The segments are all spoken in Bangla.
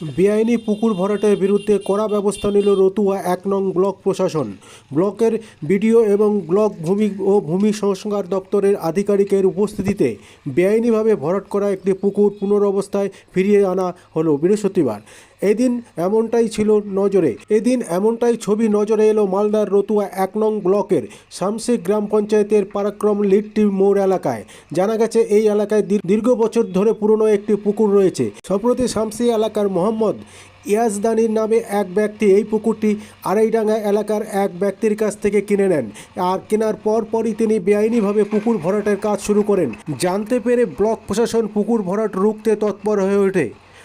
বেআইনি পুকুর ভরাটের বিরুদ্ধে কড়া ব্যবস্থা নিল রতুয়া এক নং ব্লক প্রশাসন। ব্লকের বিডিও এবং ব্লক ভূমি ও ভূমি সংস্কার দপ্তরের আধিকারিকের উপস্থিতিতে বেআইনিভাবে ভরাট করা একটি পুকুর পুনরবস্থায় ফিরিয়ে আনা হলো বৃহস্পতিবার। এদিন এমনটাই ছিল নজরে। এদিন এমনটাই ছবি নজরে এলো মালদার রতুয়া এক নং ব্লকের শামসি গ্রাম পঞ্চায়েতের পারাক্রম লিট্টি মোড় এলাকায়। জানা গেছে, এই এলাকায় দীর- দীর্ঘ বছর ধরে পুরনো একটি পুকুর রয়েছে। সম্প্রতি শামসি এলাকার মোহাম্মদ ইয়াজদানির নামে এক ব্যক্তি এই পুকুরটি আড়াইডাঙ্গা এলাকার এক ব্যক্তির কাছ থেকে কিনে নেন। আর কেনার পর পরই তিনি বেআইনিভাবে পুকুর ভরাটের কাজ শুরু করেন। জানতে পেরে ব্লক প্রশাসন পুকুর ভরাট রুখতে তৎপর হয়ে ওঠে।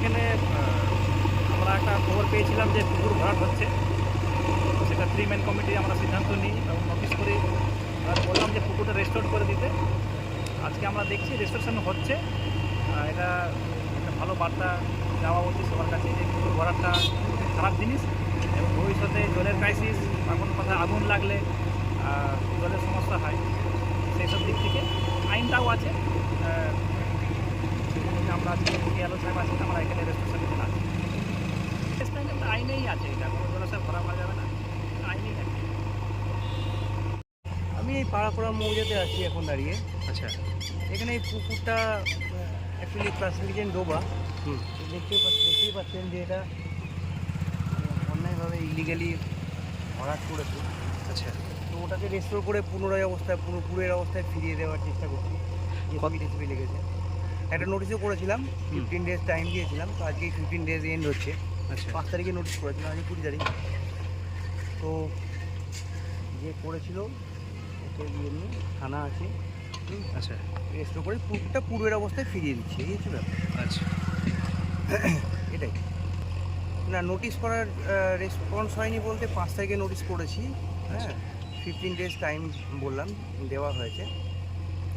এখানে আমরা একটা খবর পেয়েছিলাম যে পুকুর ভরাট হচ্ছে। সেটা থ্রি ম্যান কমিটি আমরা সিদ্ধান্ত নিই এবং নোটিশ করি। বললাম যে পুকুরটা রেস্টোর করে দিতে। আজকে আমরা দেখছি রেস্টোরেশন হচ্ছে। এটা একটা ভালো বার্তা দেওয়া উচিত সবার কাছে যে পুকুর ভরাটটা খারাপ জিনিস এবং ভবিষ্যতে জলের ক্রাইসিস কোনো কথা আগুন লাগলে জলের সমস্যা হয়। সেই সব দিক থেকে আইনটাও আছে। আমরা আজকে ইয়ালো সাহেব আছি আমরা এখানে রেজিস্ট্রেশন আছি একটা আইনেই আছে এটা কোনো জলাশয় ভরা করা যাবে না। আইনেই আছে আমি এই পাড়াকোড়া মৌজাতে আছি এখন দাঁড়িয়ে। আচ্ছা। এখানে এই পুকুরটা অ্যাকচুয়ালি ক্লাসিফিকেশন ডোবা হুম। দেখতে পাচ্ছেন দেখতেই পাচ্ছেন যে এটা অন্যায়ভাবে ইলিগালি ভরাট করেছে। আচ্ছা। তো ওটাকে রেস্টোর করে পুনরায় অবস্থায় পুরোপুরের অবস্থায় ফিরিয়ে দেওয়ার চেষ্টা করছি। কত- টেসিবি লেগেছে। একটা নোটিশও করেছিলাম ফিফটিন ডেজ টাইম দিয়েছিলাম তো আজকে ফিফটিন ডেজ এন্ড হচ্ছে। আচ্ছা। পাঁচ তারিখে নোটিশ করেছিলাম আজকে কুড়ি তারিখ। তো যে করেছিল ওকে নিয়ে থানা আছে। আচ্ছা। রেস্টোর করে পুকুরটা পূর্বের অবস্থায় ফিরিয়ে দিচ্ছে এই হচ্ছে আচ্ছা। এটাই। না নোটিশ করার রেসপন্স হয়নি বলতে পাঁচ তারিখে নোটিশ করেছি। হ্যাঁ। ফিফটিন ডেজ টাইম বললাম দেওয়া হয়েছে।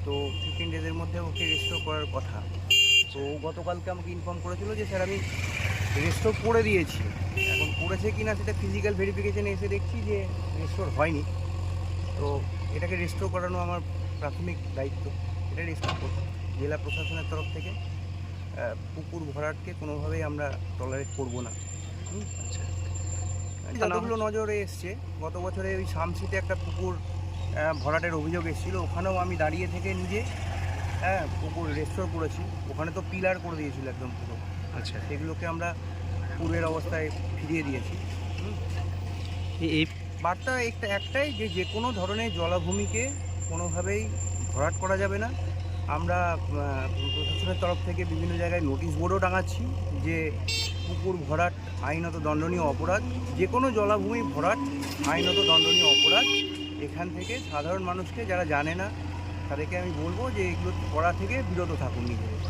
তো ফিফটিন ডেজের মধ্যে ওকে রেস্টোর করার কথা। তো গতকালকে আমাকে ইনফর্ম করেছিল যে স্যার আমি রেস্টোর করে দিয়েছি। এখন করেছে কি না সেটা ফিজিক্যাল ভেরিফিকেশানে এসে দেখছি যে রেস্টোর হয়নি। তো এটাকে রেস্টোর করানো আমার প্রাথমিক দায়িত্ব। এটা রেস্টোর করতে জেলা প্রশাসনের তরফ থেকে পুকুর ভরাটকে কোনোভাবেই আমরা টলারেট করব না? আচ্ছা। যতগুলো নজরে এসছে গত বছরে ওই শামসিতে একটা পুকুর ভরাটের অভিযোগ এসেছিল। ওখানেও আমি দাঁড়িয়ে থেকে নিজে হ্যাঁ পুকুর রেস্টোর করেছি। ওখানে তো পিলার করে দিয়েছিল একদম পুরো। আচ্ছা। সেগুলোকে আমরা পূর্বের অবস্থায় ফিরিয়ে দিয়েছি। হুম? এই বার্তা একটা একটাই যে যে কোনো ধরনের জলাভূমিকে কোনোভাবেই ভরাট করা যাবে না। আমরা প্রশাসনের তরফ থেকে বিভিন্ন জায়গায় নোটিশ বোর্ডও টাঙাচ্ছি যে পুকুর ভরাট আইনত দণ্ডনীয় অপরাধ। যে কোনো জলাভূমি ভরাট আইনত দণ্ডনীয় অপরাধ। এখান থেকে সাধারণ মানুষকে, যারা জানে না, তাদেরকে আমি বলব যে এগুলো করা থেকে বিরত থাকুন নিজেদের।